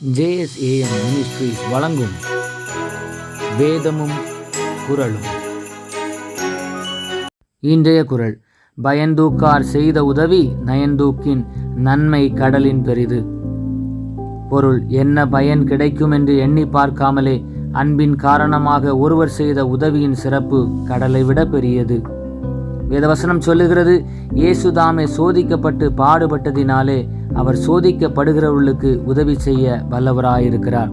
JSAM ministries வழங்கும் வேதமும் குரலும் இன்றைய குரல் பயந்தூக்கார் செய்த உதவி நயந்தூக்கின் நன்மை கடலின் பெரிது. பொருள் என்ன பயன் கிடைக்கும் என்று எண்ணி பார்க்காமலே அன்பின் காரணமாக ஒருவர் செய்த உதவியின் சிறப்பு கடலை விட பெரியது. வேதவசனம் சொல்லுகிறது இயேசுதாமே சோதிக்கப்பட்டு பாடுபட்டதினாலே அவர் சோதிக்கப்படுகிறவர்களுக்கு உதவி செய்ய வல்லவராயிருக்கிறார்.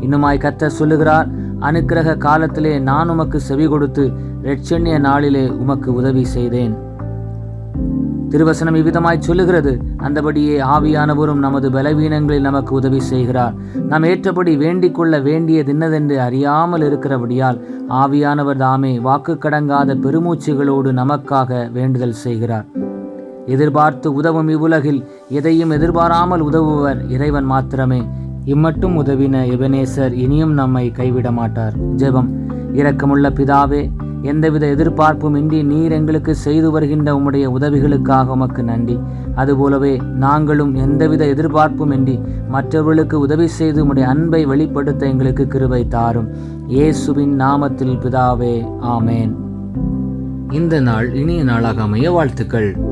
இன்னுமாய் கத்த சொல்லுகிறார் அனுக்கிரக காலத்திலே நான் உமக்கு செவி கொடுத்து ரெட்சண்ய நாளிலே உமக்கு உதவி செய்தேன். திருவசனம் இவ்விதமாய் சொல்லுகிறது அந்தபடியே ஆவியானவரும் நமது பலவீனங்களில் நமக்கு உதவி செய்கிறார். நாம் ஏற்றபடி வேண்டிக் கொள்ள வேண்டியது இன்னதென்று அறியாமல் இருக்கிறபடியால் ஆவியானவர் தாமே வாக்கு கடங்காத பெருமூச்சுகளோடு நமக்காக வேண்டுதல் செய்கிறார். எதிர்பார்த்து உதவும் இவ்வுலகில் எதையும் எதிர்பாராமல் உதவுவர் இறைவன் மாத்திரமே. இம்மட்டும் உதவின எபனேசர் இனியும் நம்மை கைவிட மாட்டார். ஜெபம். இரக்கமுள்ள பிதாவே எந்தவித எதிர்பார்ப்பும் இன்றி நீர் எங்களுக்கு செய்து வருகின்ற உம்முடைய உதவிகளுக்காக உமக்கு நன்றி. அதுபோலவே நாங்களும் எந்தவித எதிர்பார்ப்பும் இன்றி மற்றவர்களுக்கு உதவி செய்து உம்முடைய அன்பை வெளிப்படுத்த எங்களுக்கு கிருபை தாரும். இயேசுவின் நாமத்தில் பிதாவே ஆமேன். இந்த நாள் இனிய நாளாக அமைய வாழ்த்துக்கள்.